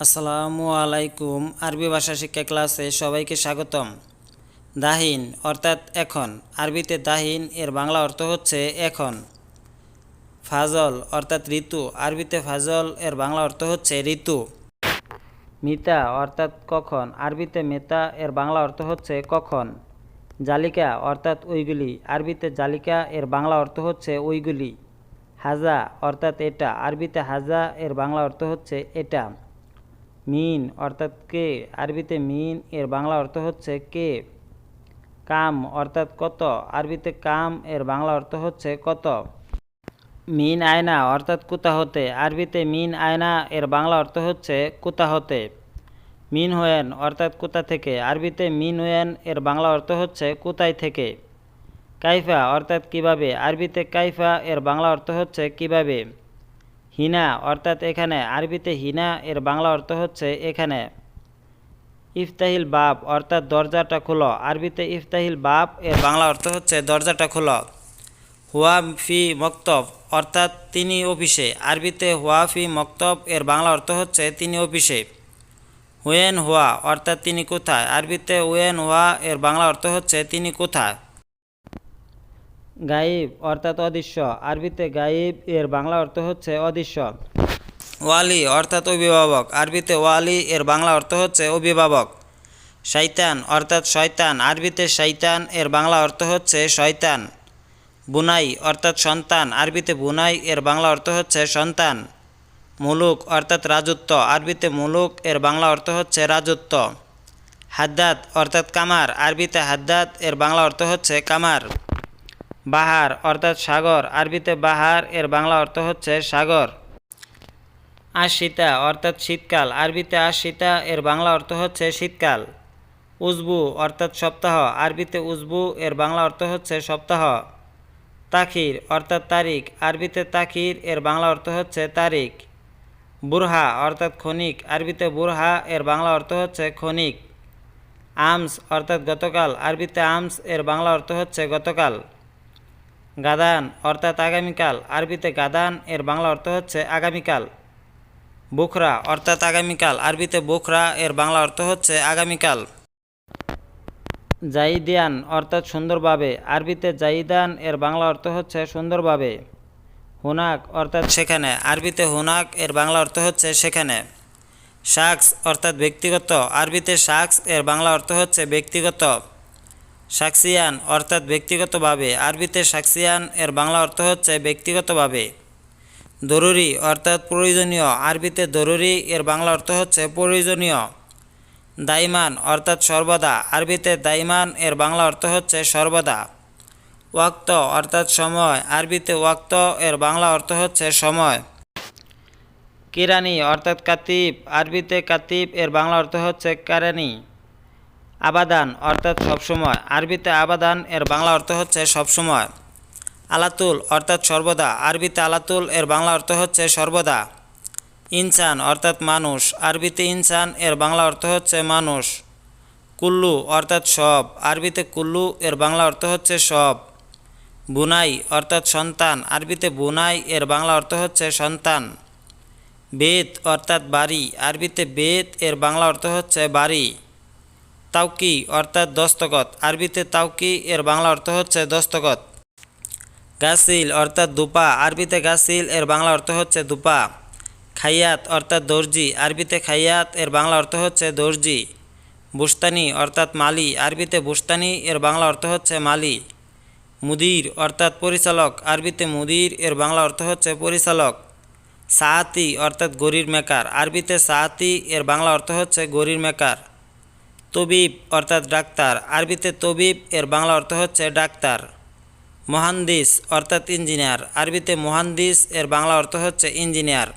আসসালামু আলাইকুম আরবি ভাষা শিক্ষা ক্লাসে সবাইকে স্বাগতম। দাহিন অর্থাৎ এখন। আরবিতে দাহিন, এর বাংলা অর্থ হচ্ছে এখন। ফাজল অর্থাৎ ঋতু। আরবিতে ফাজল, এর বাংলা অর্থ হচ্ছে ঋতু। মিতা অর্থাৎ কখন। আরবিতে মেতা, এর বাংলা অর্থ হচ্ছে কখন। জালিকা অর্থাৎ ওইগুলি। আরবিতে জালিকা, এর বাংলা অর্থ হচ্ছে ওইগুলি। হাজা অর্থাৎ এটা। আরবিতে হাজা, এর বাংলা অর্থ হচ্ছে এটা। মিন অর্থাৎ কে? আরবিতে মিন, এর বাংলা অর্থ হচ্ছে কে? কাম অর্থাৎ কত? আরবিতে কাম, এর বাংলা অর্থ হচ্ছে কত? মিন আয়না অর্থাৎ কুতা হতে। আরবিতে মিন আয়না, এর বাংলা অর্থ হচ্ছে কুতা হতে। মিন হোয়েন অর্থাৎ কুতা থেকে। আরবিতে মিন হোয়েন, এর বাংলা অর্থ হচ্ছে কুতাই থেকে। কাইফা অর্থাৎ কীভাবে? আরবিতে কাইফা, এর বাংলা অর্থ হচ্ছে কীভাবে? হিনা, অর্থাৎ এখানে আরবিতে হিনা, এর বাংলা অর্থ হচ্ছে এখানে ইফতাহিল বাপ অর্থাৎ দরজাটা খোলো। আরবিতে ইফতাহিল বাপ এর বাংলা অর্থ হচ্ছে দরজাটা খোলো। হুয়া ফি মক্তব, অর্থাৎ তিনি অফিসে। আরবিতে হুয়া ফি মক্তব, এর বাংলা অর্থ হচ্ছে তিনি অফিসে। হুয়েন হুয়া, অর্থাৎ তিনি কোথায়? আরবিতে ওয়েন হুয়া, এর বাংলা অর্থ হচ্ছে তিনি কোথায়? গাইব অর্থাৎ অদৃশ্য। আরবিতে গাইব এর বাংলা অর্থ হচ্ছে অদৃশ্য। ওয়ালি অর্থাৎ অভিভাবক। আরবিতে ওয়ালি এর বাংলা অর্থ হচ্ছে অভিভাবক। শৈতান অর্থাৎ শয়তান। আরবিতে শৈতান এর বাংলা অর্থ হচ্ছে শয়তান। বুনাই অর্থাৎ সন্তান। আরবিতে বুনাই এর বাংলা অর্থ হচ্ছে সন্তান। মুলুক অর্থাৎ রাজত্ব। আরবিতে মুলুক এর বাংলা অর্থ হচ্ছে রাজত্ব। হাদ্দাত অর্থাৎ কামার। আরবিতে হাদ্দাত এর বাংলা অর্থ হচ্ছে কামার। বাহার অর্থাৎ সাগর। আরবিতে বাহার, এর বাংলা অর্থ হচ্ছে সাগর। আশিতা অর্থাৎ শীতকাল। আরবিতে আশিতা, এর বাংলা অর্থ হচ্ছে শীতকাল। উজবু অর্থাৎ সপ্তাহ। আরবিতে উজবু, এর বাংলা অর্থ হচ্ছে সপ্তাহ। তাখির অর্থাৎ তারিখ। আরবিতে তাখির, এর বাংলা অর্থ হচ্ছে তারিখ। বুরহা অর্থাৎ ক্ষণিক। আরবিতে বুরহা, এর বাংলা অর্থ হচ্ছে ক্ষণিক। আমস অর্থাৎ গতকাল। আরবিতে আমস, এর বাংলা অর্থ হচ্ছে গতকাল। গাদান অর্থাৎ আগামীকাল। আরবিতে গাদান, এর বাংলা অর্থ হচ্ছে আগামীকাল। বুখরা অর্থাৎ আগামীকাল। আরবিতে বুখরা, এর বাংলা অর্থ হচ্ছে আগামীকাল। জাইদিয়ান অর্থাৎ সুন্দরভাবে। আরবিতে জাইদান, এর বাংলা অর্থ হচ্ছে সুন্দরভাবে। হুনাক অর্থাৎ সেখানে। আরবিতে হুনাক, এর বাংলা অর্থ হচ্ছে সেখানে। শাকস অর্থাৎ ব্যক্তিগত। আরবিতে শাকস এর বাংলা অর্থ হচ্ছে ব্যক্তিগত। সাকসিয়ান অর্থাৎ ব্যক্তিগতভাবে। আরবিতে সাকসিয়ান এর বাংলা অর্থ হচ্ছে ব্যক্তিগতভাবে। দরুরি অর্থাৎ প্রয়োজনীয়। আরবিতে দরুরি এর বাংলা অর্থ হচ্ছে প্রয়োজনীয়। দাইমান অর্থাৎ সর্বদা। আরবিতে দাইমান এর বাংলা অর্থ হচ্ছে সর্বদা। ওয়াক্ত অর্থাৎ সময়। আরবিতে ওয়াক্ত এর বাংলা অর্থ হচ্ছে সময়। কিরানি অর্থাৎ কাতিব। আরবিতে কাতিব এর বাংলা অর্থ হচ্ছে কারানি। আবাদান অর্থাৎ সবসময়। আরবিতে আবাদান এর বাংলা অর্থ হচ্ছে সবসময়। আলাতুল অর্থাৎ সর্বদা। আরবিতে আলাতুল এর বাংলা অর্থ হচ্ছে সর্বদা। ইনসান অর্থাৎ মানুষ। আরবিতে ইনসান এর বাংলা অর্থ হচ্ছে মানুষ। কুল্লু অর্থাৎ সব। আরবিতে কুল্লু এর বাংলা অর্থ হচ্ছে সব। বুনাই অর্থাৎ সন্তান। আরবিতে বুনাই এর বাংলা অর্থ হচ্ছে সন্তান। বেদ অর্থাৎ বাড়ি। আরবিতে বেদ এর বাংলা অর্থ হচ্ছে বাড়ি। তাউকি অর্থাৎ দস্তখত। আরবিতে তাউকি এর বাংলা অর্থ হচ্ছে দস্তখত। গাছিল অর্থাৎ দুপা। আরবিতে গাছিল এর বাংলা অর্থ হচ্ছে দুপা। খাইয়াত অর্থাৎ দর্জি। আরবিতে খাইয়াত, এর বাংলা অর্থ হচ্ছে দর্জি। বুস্তানি অর্থাৎ মালি। আরবিতে বুস্তানি, এর বাংলা অর্থ হচ্ছে মালি। মুদির অর্থাৎ পরিচালক। আরবিতে মুদির, এর বাংলা অর্থ হচ্ছে পরিচালক। সাহাতি অর্থাৎ গরির মেকার। আরবিতে সাহাতি, এর বাংলা অর্থ হচ্ছে গরির মেকার। তবিব অর্থাৎ ডাক্তার। আরবিতে তবিব, এর বাংলা অর্থ হচ্ছে ডাক্তার। মহান্দিস অর্থাৎ ইঞ্জিনিয়ার। আরবিতে মহান্দিস, এর বাংলা অর্থ হচ্ছে ইঞ্জিনিয়ার।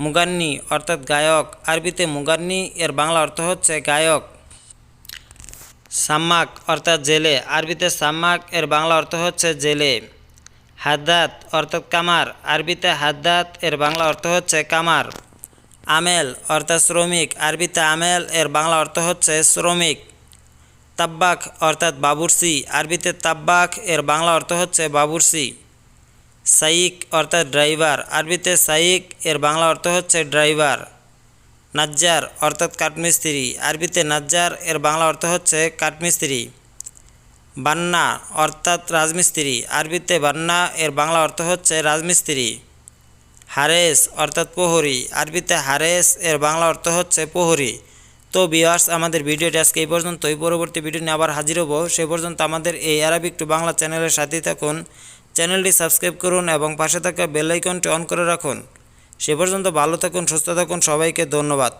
মুগান্নি অর্থাৎ গায়ক। আরবিতে মুগান্নি, এর বাংলা অর্থ হচ্ছে গায়ক। সাম্মাক অর্থাৎ জেলে। আরবিতে সাম্মাক, এর বাংলা অর্থ হচ্ছে জেলে। হাদ্দাত অর্থাৎ কামার। আরবিতে হাদ্দাত, এর বাংলা অর্থ হচ্ছে কামার। আমেল অর্থাৎ শ্রমিক। আরবিতে আমেল, এর বাংলা অর্থ হচ্ছে শ্রমিক। তাব্বাক অর্থাৎ বাবুরসি আরবিতে তাব্বাক, এর বাংলা অর্থ হচ্ছে বাবুরসি সাইক অর্থাৎ ড্রাইভার। আরবিতে সাইক, এর বাংলা অর্থ হচ্ছে ড্রাইভার। নাজ্জার অর্থাৎ কাঠমিস্ত্রি। আরবিতে নাজ্জার, এর বাংলা অর্থ হচ্ছে কাঠমিস্ত্রি। বান্না অর্থাৎ রাজমিস্ত্রি। আরবিতে বান্না, এর বাংলা অর্থ হচ্ছে রাজমিস্ত্রি। হারেস অর্থাৎ প্রহরী। আরবিতে হারেস, এর বাংলা অর্থ হচ্ছে প্রহরী। তো বিয়ার্স আমাদের ভিডিওটি আজকে এই পর্যন্তই। পরবর্তী ভিডিও নিয়ে আবার হাজির হব। সে পর্যন্ত আমাদের এই অ্যারাবিক টু বাংলা চ্যানেলের সাথেই থাকুন। চ্যানেলটি সাবস্ক্রাইব করুন এবং পাশে থাকা বেল আইকনটি অন করে রাখুন। সে পর্যন্ত ভালো থাকুন, সুস্থ থাকুন। সবাইকে ধন্যবাদ।